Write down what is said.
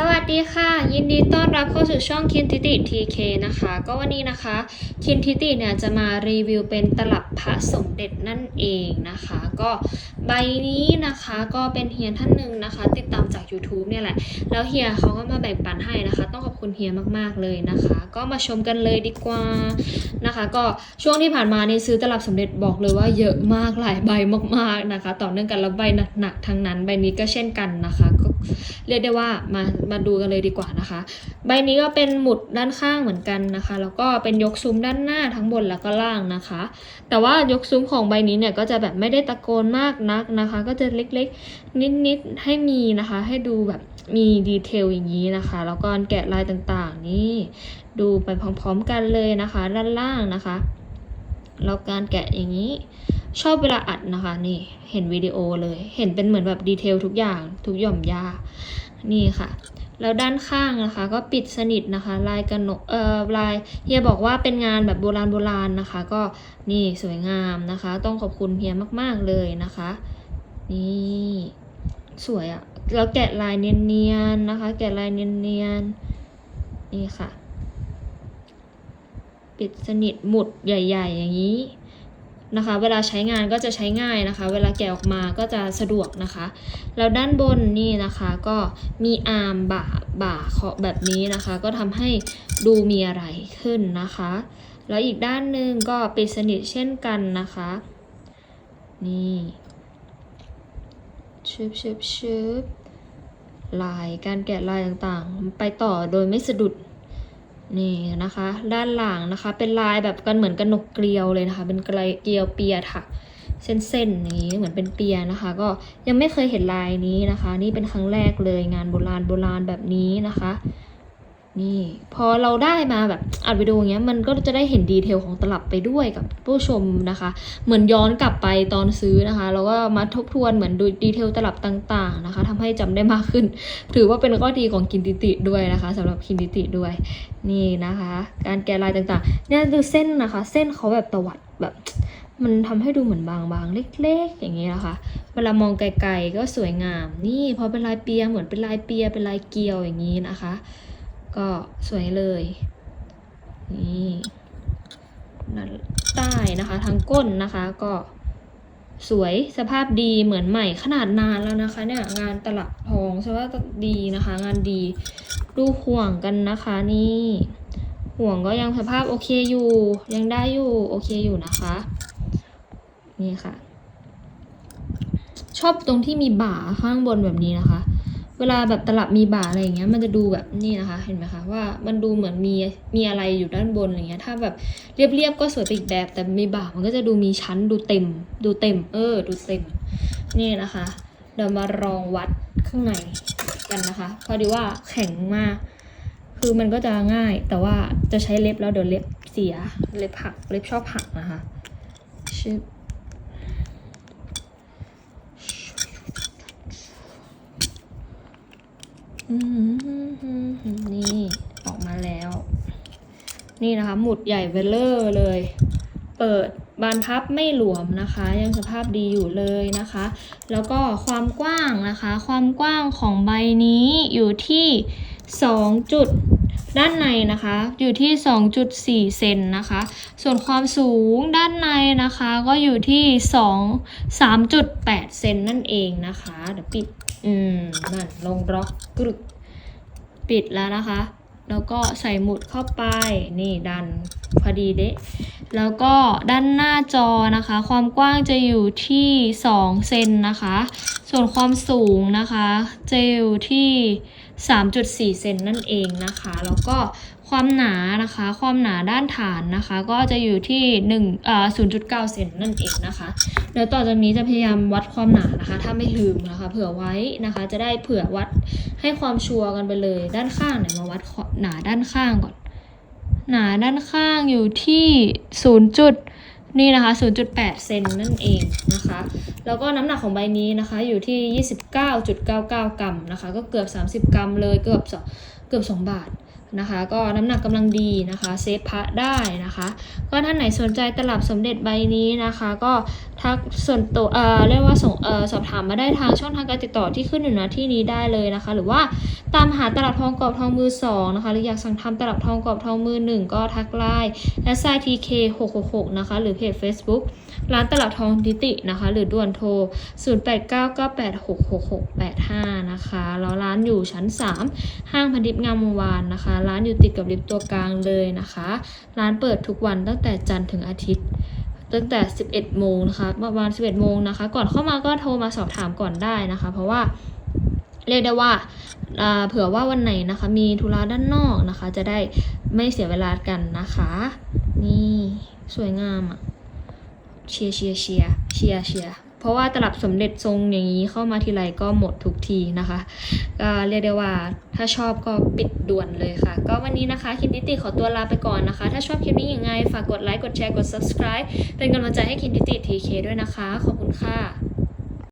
สวัส ดีค่ะ ยินดีต้อนรับเข้าสู่ช่องคินทิติทีเคนะคะ ก็วันนี้นะคะ คินทิติเนี่ยจะมารีวิวเป็นตลับพระสมเด็จนั่นเองนะคะ ก็ใบนี้นะคะก็เป็นเฮียท่านหนึ่งนะคะ ติดตามจาก YouTube เนี่ยแหละ แล้วเฮียเขาก็มาแบ่งปันให้นะคะ ต้องขอบคุณเฮียมากๆเลยนะคะ ก็มาชมกันเลยดีกว่านะคะ ก็ช่วงที่ผ่านมานี่ซื้อตลับสมเด็จบอกเลยว่าเยอะมากหลายใบมากๆนะคะ ต่อเนื่องกันแล้วใบหนักๆทั้งนั้นใบนี้ก็เช่นกันนะคะ ก็เรียกได้ว่ามามาดูกันเลยดีกว่านะคะ ใบนี้ก็เป็นหมุดด้านข้างเหมือนกันนะคะ แล้วก็เป็นยกซุ้มด้านหน้าทั้งบนแล้วก็ล่างนะคะ แต่ว่ายกซุ้มของใบนี้เนี่ยก็จะแบบไม่ได้ตะโกนมากนักนะคะ ก็จะเล็กๆ นิดๆให้มีนะคะ ให้ดูแบบมีดีเทลอย่างนี้นะคะ แล้วก็แกะลายต่างๆ นี่ดูไปพร้อมๆกันเลยนะคะ ด้านล่างนะคะแล้วการแกะอย่างนี้ชอบเวลาอัดนะคะนี่เห็นวิดีโอเลย เห็นเป็นเหมือนแบบดีเทลทุกอย่างทุกหย่อมยานี่ค่ะ แล้วด้านข้างนะคะ ก็ปิดสนิทนะคะ ลายกระหนกเอ่อลายเฮียบอกว่าเป็นงานแบบโบราณโบราณนะคะ ก็นี่สวยงามนะคะ ต้องขอบคุณเฮียมาก ๆเลยนะคะ นี่สวยอะแล้วแกะลายเนียนๆนะคะ แกะลายเนียนๆนี่ค่ะ ปิดสนิทหมุดใหญ่ ๆ อย่างนี้ นะคะ เวลาใช้งานก็จะใช้ง่ายนะคะ เวลาแกะออกมาก็จะสะดวกนะคะ แล้วด้านบนนี่นะคะก็มีอาร์มบ่าบ่าเคาะแบบนี้นะคะ ก็ทำให้ดูมีอะไรขึ้นนะคะ แล้วอีกด้านหนึ่งก็ปิดสนิทเช่นกันนะคะ นี่ชึบชึบชึบลายการแกะลายต่างๆ ไปต่อโดยไม่สะดุด นี่นะคะ ด้านหลังนะคะ เป็นลายแบบกันเหมือนกระหนกเกลียวเลยนะคะ เป็นเกลีเกลียวเปียถักเส้นๆนี้เหมือนเป็นเปียนะคะ ก็ยังไม่เคยเห็นลายนี้นะคะ นี่เป็นครั้งแรกเลยงานโบราณโบราณแบบนี้นะคะ นี่พอเราได้มาแบบอัดวิดีโอเงี้ยมันก็จะได้เห็นดีเทลของตลับไปด้วยกับผู้ชมนะคะ เหมือนย้อนกลับไปตอนซื้อนะคะแล้วก็มาทบทวนเหมือนดูดีเทลตลับต่างๆนะคะทำให้จำได้มากขึ้น ถือว่าเป็นข้อดีของคินติติด้วยนะคะสำหรับคินติติด้วยนี่นะคะ การแกะลายต่างๆเนี่ยดูเส้นนะคะ เส้นเขาแบบตวัดแบบมันทำให้ดูเหมือนบางๆ เล็ก ๆ อย่างนี้นะคะ เวลามองไกลๆก็สวยงาม นี่พอเป็นลายเปียเหมือนเป็นลายเปียเป็นลายเกลียวอย่างนี้นะคะ ก็สวยเลย นี่ด้านใต้นะคะทางก้นนะคะก็สวยสภาพดีเหมือนใหม่ขนาดนานแล้วนะคะเนี่ยงานตลับทองใช่ว่าดีนะคะ งานดีดูห่วงกันนะคะนี่ห่วงก็ยังสภาพโอเคอยู่ ยังได้อยู่โอเคอยู่นะคะ นี่ค่ะ ชอบตรงที่มีบ่าข้างบนแบบนี้นะคะ เวลาแบบตลับมีบ่าอะไรอย่างเงี้ยมันจะดูแบบนี่นะคะเห็นไหมคะว่ามันดูเหมือนมีมีอะไรอยู่ด้านบนอะไรเงี้ยถ้าแบบเรียบๆก็สวยไปอีกแบบ แต่มีบ่ามันก็จะดูมีชั้นดูเต็ม ดูเต็ม เออ ดูเต็ม นี่นะคะ เดี๋ยวมาลองวัดข้างในกันนะคะเพราะดีว่าแข็งมาก คือมันก็จะง่าย แต่ว่าจะใช้เล็บแล้วเดี๋ยวเล็บเสียเล็บหักเล็บชอบหักนะคะชึบอืม นี่ออกมาแล้ว นี่นะคะ หมุดใหญ่เวลเลอร์เลย เปิดบานพับไม่หลวมนะคะ ยังสภาพดีอยู่เลยนะคะ แล้วก็ความกว้างนะคะ ความกว้างของใบนี้อยู่ที่2จุ ด้านในนะคะอยู่ที่ 2.4 เซนนะคะ ส่วนความสูงด้านในนะคะก็อยู่ที่ 2 3.8 เซนนั่นเองนะคะ เดี๋ยวปิด อืม นั่น ลงล็อกกรึกปิดแล้วนะคะ แล้วก็ใส่หมุดเข้าไป นี่ดันพอดีเดะแล้วก็ด้านหน้าจอนะคะ ความกว้างจะอยู่ที่ 2 เซนนะคะ ส่วนความสูงนะคะ จะอยู่ที่ 3.4 เซนนั่นเองนะคะ แล้วก็ความหนานะคะ ความหนาด้านฐานนะคะ ก็จะอยู่ที่1เอ่อ0.9 เซนนั่นเองนะคะเดี๋ยวต่อจากนี้จะพยายามวัดความหนานะคะ ถ้าไม่ลืมนะคะ เผื่อไว้นะคะ จะได้เผื่อวัดให้ความชัวร์กันไปเลย ด้านข้างเนี่ยมาวัดหนาด้านข้างก่อน หนาด้านข้างอยู่ที่0จุดนี่นะคะ 0.8 เซนนั่นเองนะคะ แล้วก็น้ำหนักของใบนี้นะคะอยู่ที่ 29.99 กรัมนะคะ ก็เกือบ 30 กรัมเลยเกือบสองเกือบ 2 บาท นะคะ ก็น้ำหนักกำลังดีนะคะเซฟพระได้นะคะ ก็ท่านไหนสนใจตลับสมเด็จใบนี้นะคะ ก็ทักส่วนตัวเอ่อเรียกว่าส่งเอ่อสอบถามมาได้ทางช่องทางการติดต่อที่ขึ้นอยู่หน้าที่นี้ได้เลยนะคะ หรือว่าตามหาตลับทองกรอบทองมือสองนะคะหรืออยากสั่งทำตลับทองกรอบทองมือหนึ่งก็ทักไลน์ s i t k 6 6 6นะคะ หรือเพจ Facebook ร้านตลับทองดิตินะคะ หรือด่วนโทร 0899866685 นะคะแล้วร้านอยู่ชั้น 3 ห้างพันทิพย์งามวงวานนะคะร้านอยู่ติดกับลิฟต์ตัวกลางเลยนะคะ ร้านเปิดทุกวันตั้งแต่จันทร์ถึงอาทิตย์ ตั้งแต่ 11 โมงนะคะประมาณ 11 โมงนะคะ ก่อนเข้ามาก็โทรมาสอบถามก่อนได้นะคะ เพราะว่าเรียกได้ว่าาเผื่อว่าวันไหนนะคะ มีธุระด้านนอกนะคะ จะได้ไม่เสียเวลากันนะคะ นี่สวยงามอะเชียร์เชียร์เชียร์เชียร์เชียร์ เพราะว่าตลับสมเด็จทรงอย่างนี้เข้ามาทีไรก็หมดทุกทีนะคะก็เรียกได้ว่าถ้าชอบก็ปิดด่วนเลยค่ะ ก็วันนี้นะคะคินดิติขอตัวลาไปก่อนนะคะ ถ้าชอบคลิปนี้ยังไง ฝากกดไลค์กดแชร์กด subscribe เป็นกำลังใจให้คินดิติทีเคด้วยนะคะ ขอบคุณค่ะ